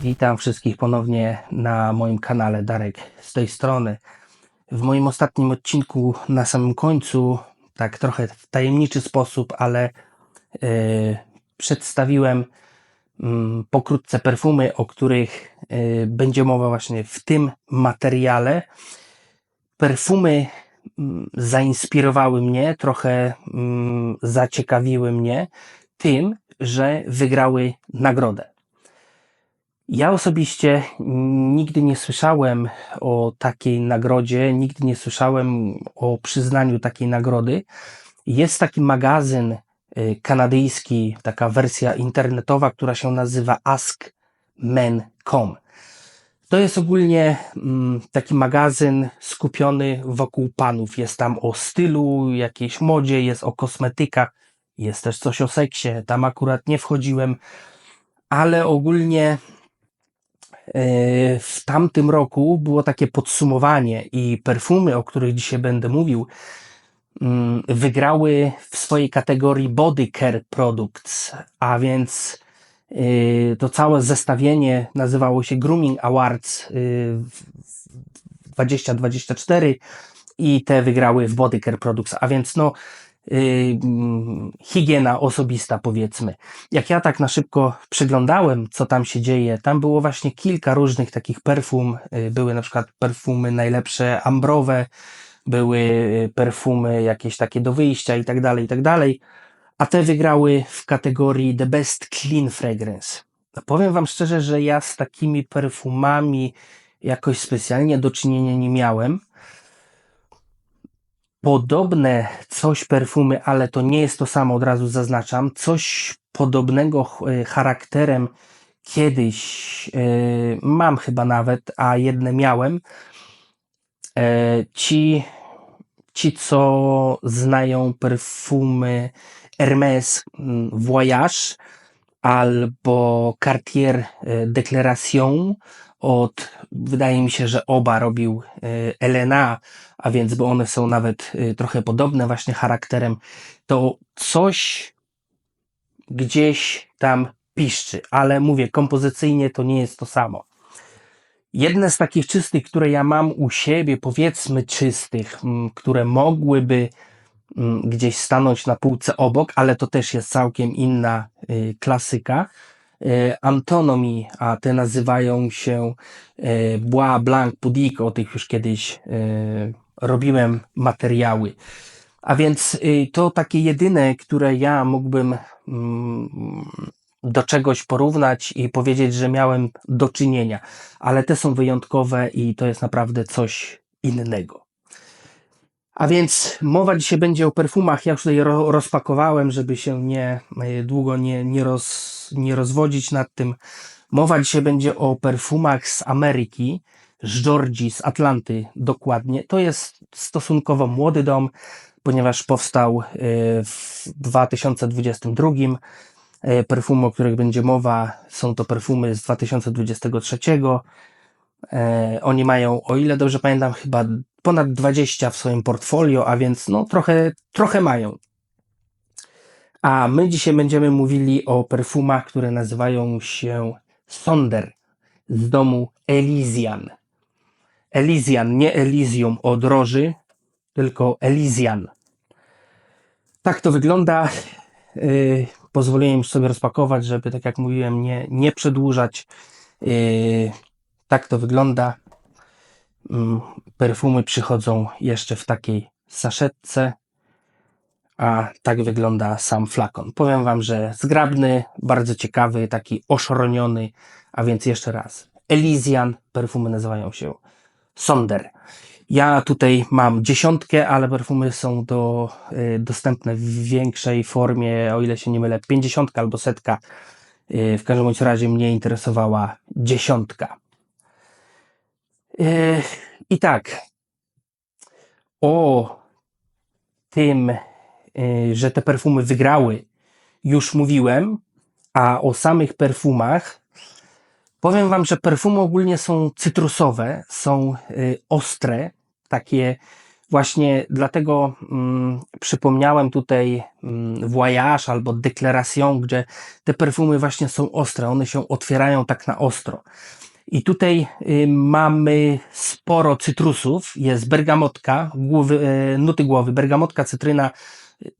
Witam wszystkich ponownie na moim kanale Darek z tej strony. W moim ostatnim odcinku na samym końcu, tak trochę w tajemniczy sposób, ale e, przedstawiłem mm, pokrótce perfumy, o których e, będzie mowa właśnie w tym materiale. Perfumy mm, zainspirowały mnie, trochę mm, zaciekawiły mnie tym, że wygrały nagrodę. Ja osobiście nigdy nie słyszałem o takiej nagrodzie, nigdy nie słyszałem o przyznaniu takiej nagrody. Jest taki magazyn y, kanadyjski, taka wersja internetowa, która się nazywa askmen.com. To jest ogólnie mm, taki magazyn skupiony wokół panów. Jest tam o stylu, jakiejś modzie, jest o kosmetykach, jest też coś o seksie. Tam akurat nie wchodziłem, ale ogólnie w tamtym roku było takie podsumowanie i perfumy, o których dzisiaj będę mówił, mm, wygrały w swojej kategorii Body Care Products, a więc e, to całe zestawienie nazywało się Grooming Awards 2024 e, i te wygrały w Body Care Products, a więc no Y, higiena osobista, powiedzmy. Jak ja tak na szybko przyglądałem, co tam się dzieje, tam było właśnie kilka różnych takich perfum. Y, były na przykład perfumy najlepsze ambrowe, były y, perfumy jakieś takie do wyjścia i tak dalej, i tak dalej. A te wygrały w kategorii The Best Clean Fragrance. Powiem Wam szczerze, że ja z takimi perfumami jakoś specjalnie do czynienia nie miałem podobne coś perfumy, ale to nie jest to samo, od razu zaznaczam. Coś podobnego e, charakterem kiedyś e, mam chyba nawet, a jedne miałem. E, ci, ci co znają perfumy Hermes mm, Voyage albo Cartier Declaration od, wydaje mi się, że oba robił Elena, a więc, bo one są nawet y, trochę podobne właśnie charakterem, to coś gdzieś tam piszczy, ale mówię, kompozycyjnie to nie jest to samo. Jedne z takich czystych, które ja mam u siebie, powiedzmy czystych, które mogłyby gdzieś stanąć na półce obok, ale to też jest całkiem inna y, klasyka, E, Antonomy, a te nazywają się e, Bois Blanc Pudique, o tych już kiedyś e, robiłem materiały. A więc y, to takie jedyne, które ja mógłbym mm, do czegoś porównać i powiedzieć, że miałem do czynienia, ale te są wyjątkowe i to jest naprawdę coś innego. A więc mowa dzisiaj będzie o perfumach. Ja już tutaj ro, rozpakowałem, żeby się nie e, długo nie, nie, roz, nie rozwodzić nad tym. Mowa dzisiaj będzie o perfumach z Ameryki, z Georgii, z Atlanty dokładnie. To jest stosunkowo młody dom, ponieważ powstał e, w 2022. E, perfumy, o których będzie mowa, są to perfumy z 2023. Oni mają, o ile dobrze pamiętam, chyba ponad 20 w swoim portfolio, a więc no trochę, trochę mają. A my dzisiaj będziemy mówili o perfumach, które nazywają się Sonder z domu Elysian. Elysian, nie Elysium o droży, tylko Elysian. Tak to wygląda. Yy, pozwoliłem sobie rozpakować, żeby, tak jak mówiłem, nie, nie przedłużać. Yy, tak to wygląda. Perfumy przychodzą jeszcze w takiej saszetce, a tak wygląda sam flakon. Powiem Wam, że zgrabny, bardzo ciekawy, taki oszroniony, a więc jeszcze raz. Elysian, perfumy nazywają się Sonder. Ja tutaj mam dziesiątkę, ale perfumy są do, y, dostępne w większej formie, o ile się nie mylę, pięćdziesiątka albo setka. Y, w każdym bądź razie mnie interesowała dziesiątka. E, I tak, o tym, e, że te perfumy wygrały, już mówiłem, a o samych perfumach powiem Wam, że perfumy ogólnie są cytrusowe, są e, ostre, takie Właśnie dlatego mm, przypomniałem tutaj mm, Voyage albo Declaration, gdzie te perfumy właśnie są ostre, one się otwierają tak na ostro. I tutaj y, mamy sporo cytrusów, jest bergamotka, głowy, y, nuty głowy, bergamotka, cytryna,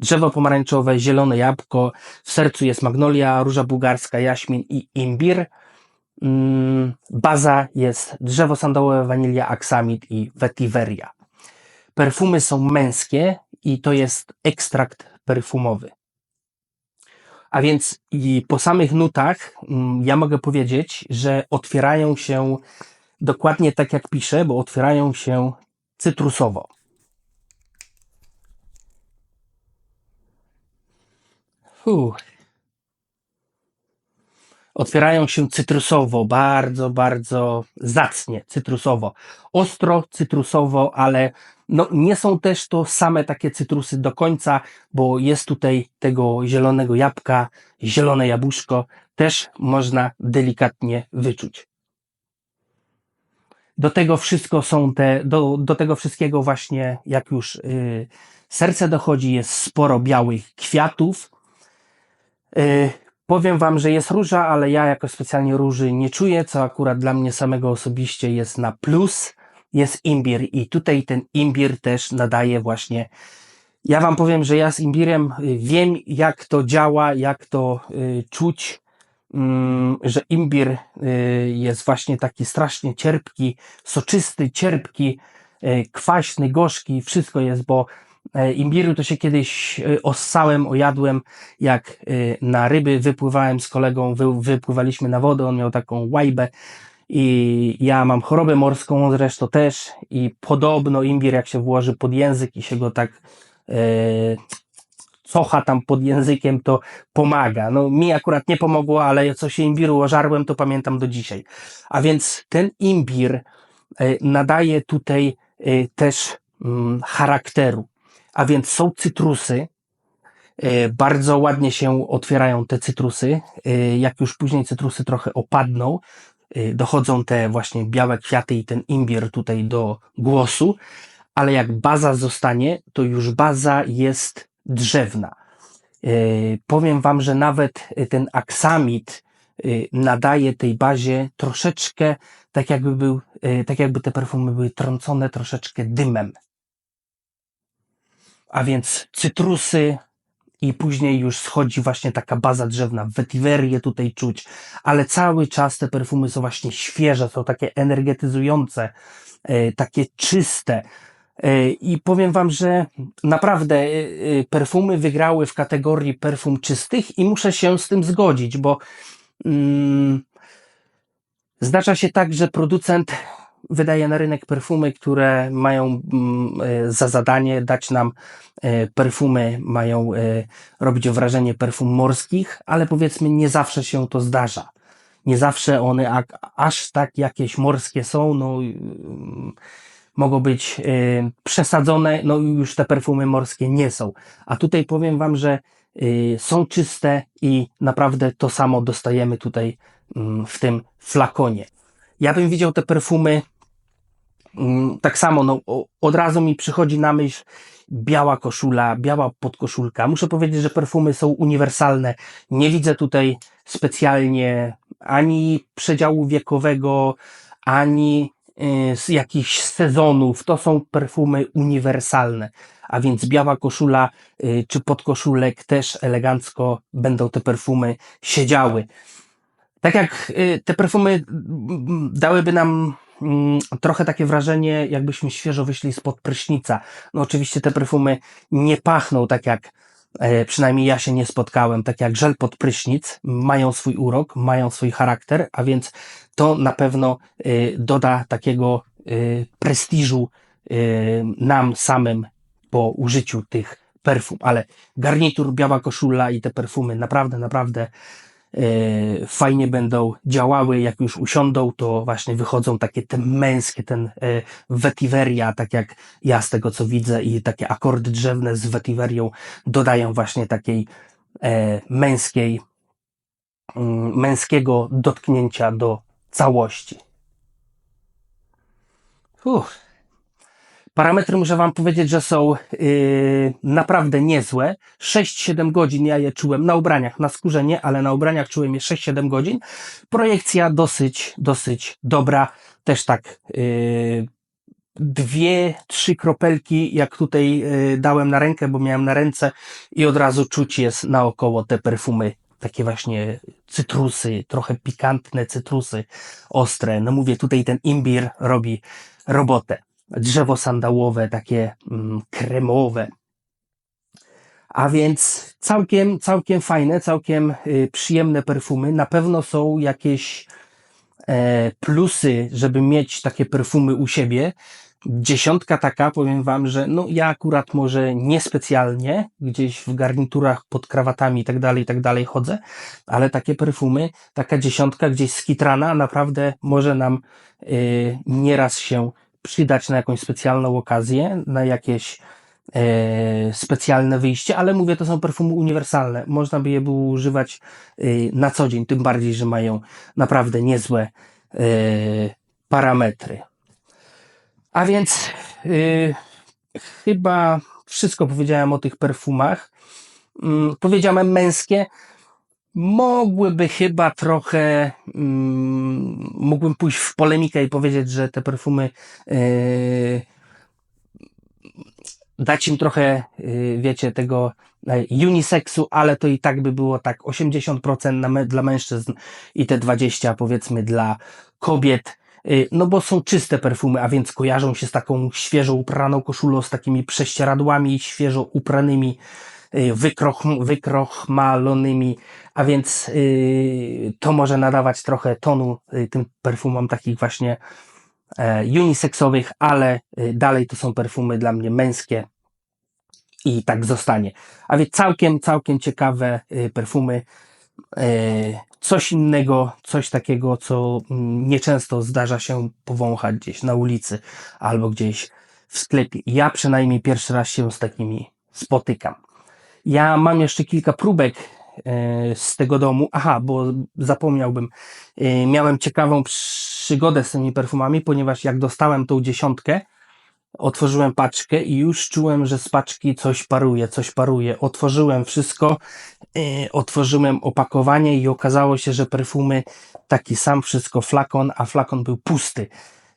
drzewo pomarańczowe, zielone jabłko, w sercu jest magnolia, róża bułgarska, jaśmin i imbir. Mm, baza jest drzewo sandałowe, wanilia, aksamit i vetiveria. Perfumy są męskie i to jest ekstrakt perfumowy. A więc i po samych nutach mm, ja mogę powiedzieć, że otwierają się dokładnie tak jak piszę, bo otwierają się cytrusowo. Fuh. Otwierają się cytrusowo, bardzo, bardzo zacnie, cytrusowo. Ostro, cytrusowo, ale no, nie są też to same takie cytrusy do końca, bo jest tutaj tego zielonego jabłka, zielone jabłuszko, też można delikatnie wyczuć. Do tego wszystko są te, do, do tego wszystkiego właśnie, jak już yy, serce dochodzi, jest sporo białych kwiatów. Yy, powiem Wam, że jest róża, ale ja jako specjalnie róży nie czuję, co akurat dla mnie samego osobiście jest na plus jest imbir i tutaj ten imbir też nadaje właśnie. Ja Wam powiem, że ja z imbirem y, wiem, jak to działa, jak to y, czuć, mm, że imbir y, jest właśnie taki strasznie cierpki, soczysty, cierpki, y, kwaśny, gorzki, wszystko jest, bo y, imbiru to się kiedyś y, ossałem, ojadłem, jak y, na ryby wypływałem z kolegą, wy, wypływaliśmy na wodę, on miał taką łajbę, i ja mam chorobę morską zresztą też i podobno imbir jak się włoży pod język i się go tak e, cocha tam pod językiem, to pomaga. No mi akurat nie pomogło, ale co się imbiru ożarłem, to pamiętam do dzisiaj. A więc ten imbir e, nadaje tutaj e, też mm, charakteru. A więc są cytrusy, e, bardzo ładnie się otwierają te cytrusy. E, jak już później cytrusy trochę opadną, Y, dochodzą te właśnie białe kwiaty i ten imbir tutaj do głosu, ale jak baza zostanie, to już baza jest drzewna. Powiem Wam, że nawet ten aksamit nadaje tej bazie troszeczkę, tak jakby, był, tak jakby te perfumy były trącone troszeczkę dymem. A więc cytrusy, i później już schodzi właśnie taka baza drzewna, wetiverię tutaj czuć, ale cały czas te perfumy są właśnie świeże, są takie energetyzujące, e, takie czyste. E, I powiem Wam, że naprawdę e, perfumy wygrały w kategorii perfum czystych i muszę się z tym zgodzić, bo mm, zdarza się tak, że producent wydaje na rynek perfumy, które mają mm, e, za zadanie dać nam e, perfumy, mają e, robić wrażenie perfum morskich, ale powiedzmy nie zawsze się to zdarza. Nie zawsze one aż tak jakieś morskie są, no mogą być przesadzone, no i już te perfumy morskie nie są. A tutaj powiem Wam, że są czyste i naprawdę to samo dostajemy tutaj mm, w tym flakonie. Ja bym widział te perfumy mm, tak samo, no, od razu mi przychodzi na myśl biała koszula, biała podkoszulka. Muszę powiedzieć, że perfumy są uniwersalne. Nie widzę tutaj specjalnie ani przedziału wiekowego, ani y, z jakichś sezonów. To są perfumy uniwersalne. A więc biała koszula y, czy podkoszulek też elegancko będą te perfumy siedziały tak jak y, te perfumy dałyby nam mm, trochę takie wrażenie, jakbyśmy świeżo wyszli spod prysznica. No oczywiście te perfumy nie pachną tak jak, e, przynajmniej ja się nie spotkałem, tak jak żel pod prysznic, mają swój urok, mają swój charakter, a więc to na pewno y, doda takiego y, prestiżu nam samym po użyciu tych perfum, ale garnitur, biała koszula i te perfumy naprawdę, naprawdę fajnie będą działały, jak już usiądą, to właśnie wychodzą takie te męskie, ten e, vetiveria, tak jak ja z tego co widzę i takie akordy drzewne z vetiverią dodają właśnie takiej e, męskiej, mm, męskiego dotknięcia do całości. Uff. Parametry muszę Wam powiedzieć, że są yy, naprawdę niezłe. 6-7 godzin ja je czułem na ubraniach, na skórze nie, ale na ubraniach czułem je 6-7 godzin. Projekcja dosyć, dosyć dobra. Też tak yy, dwie, trzy kropelki, jak tutaj yy, dałem na rękę, bo miałem na ręce i od razu czuć jest naokoło te perfumy. Takie właśnie cytrusy, trochę pikantne cytrusy, ostre. No mówię, tutaj ten imbir robi robotę drzewo sandałowe, takie mm, kremowe. A więc całkiem, całkiem fajne, całkiem y, przyjemne perfumy. Na pewno są jakieś e, plusy, żeby mieć takie perfumy u siebie. Dziesiątka taka, powiem Wam, że no ja akurat może niespecjalnie, gdzieś w garniturach pod krawatami i tak dalej, i tak dalej chodzę, ale takie perfumy, taka dziesiątka gdzieś skitrana naprawdę może nam y, nieraz się przydać na jakąś specjalną okazję, na jakieś e, specjalne wyjście, ale mówię, to są perfumy uniwersalne. Można by je było używać e, na co dzień, tym bardziej, że mają naprawdę niezłe e, parametry. A więc e, chyba wszystko powiedziałem o tych perfumach. Mm, powiedziałem męskie. Mogłyby chyba trochę, mm, mógłbym pójść w polemikę i powiedzieć, że te perfumy yy, dać im trochę, yy, wiecie, tego e, uniseksu, ale to i tak by było tak 80% na dla mężczyzn i te 20% powiedzmy dla kobiet. Yy, no bo są czyste perfumy, a więc kojarzą się z taką świeżo upraną koszulą, z takimi prześcieradłami świeżo upranymi, yy, wykroch, wykrochmalonymi, a więc yy, to może nadawać trochę tonu yy, tym perfumom takich właśnie e, uniseksowych, ale y, dalej to są perfumy dla mnie męskie i tak zostanie. A więc całkiem, całkiem ciekawe y, perfumy. E, Coś innego, coś takiego, co mm, nieczęsto zdarza się powąchać gdzieś na ulicy albo gdzieś w sklepie. Ja przynajmniej pierwszy raz się z takimi spotykam. Ja mam jeszcze kilka próbek e, z tego domu. Aha, bo zapomniałbym. E, Miałem ciekawą przygodę z tymi perfumami, ponieważ jak dostałem tą dziesiątkę, otworzyłem paczkę i już czułem, że z paczki coś paruje, coś paruje. Otworzyłem wszystko, e, otworzyłem opakowanie i okazało się, że perfumy taki sam, wszystko flakon, a flakon był pusty.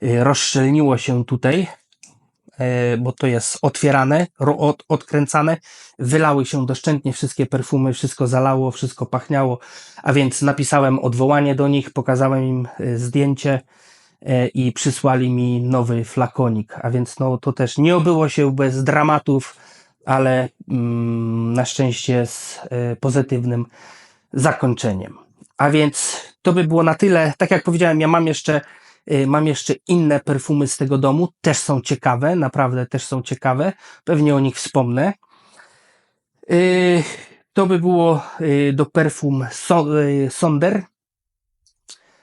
Rozszczelniło się tutaj, bo to jest otwierane, od, odkręcane, wylały się doszczętnie wszystkie perfumy, wszystko zalało, wszystko pachniało, a więc napisałem odwołanie do nich, pokazałem im e, zdjęcie e, i przysłali mi nowy flakonik, a więc no to też nie obyło się bez dramatów, ale mm, na szczęście z e, pozytywnym zakończeniem. A więc to by było na tyle. Tak jak powiedziałem, ja mam jeszcze, mam jeszcze inne perfumy z tego domu. Też są ciekawe, naprawdę też są ciekawe. Pewnie o nich wspomnę. Y, To by było y, do perfum So- y, Sonder.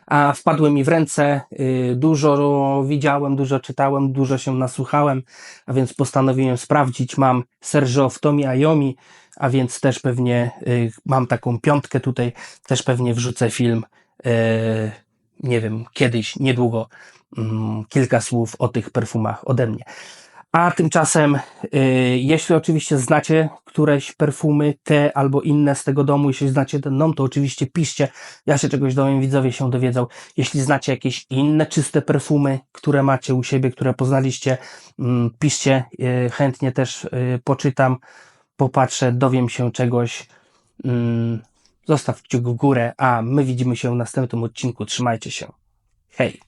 A wpadły mi w ręce. y, Dużo widziałem, dużo czytałem, dużo się nasłuchałem, a więc postanowiłem sprawdzić. Mam Sergio w Tomi Ayomi, a więc też pewnie y, mam taką piątkę tutaj, też pewnie wrzucę film, y, nie wiem, kiedyś, niedługo, mm, kilka słów o tych perfumach ode mnie. A tymczasem, y, jeśli oczywiście znacie któreś perfumy, te albo inne z tego domu, jeśli znacie ten dom, to oczywiście piszcie. Ja się czegoś dowiem, widzowie się dowiedzą. Jeśli znacie jakieś inne czyste perfumy, które macie u siebie, które poznaliście, mm, piszcie. y, Chętnie też y, poczytam, popatrzę, dowiem się czegoś. Mm, Zostaw kciuk w górę, a my widzimy się w następnym odcinku. Trzymajcie się. Hej!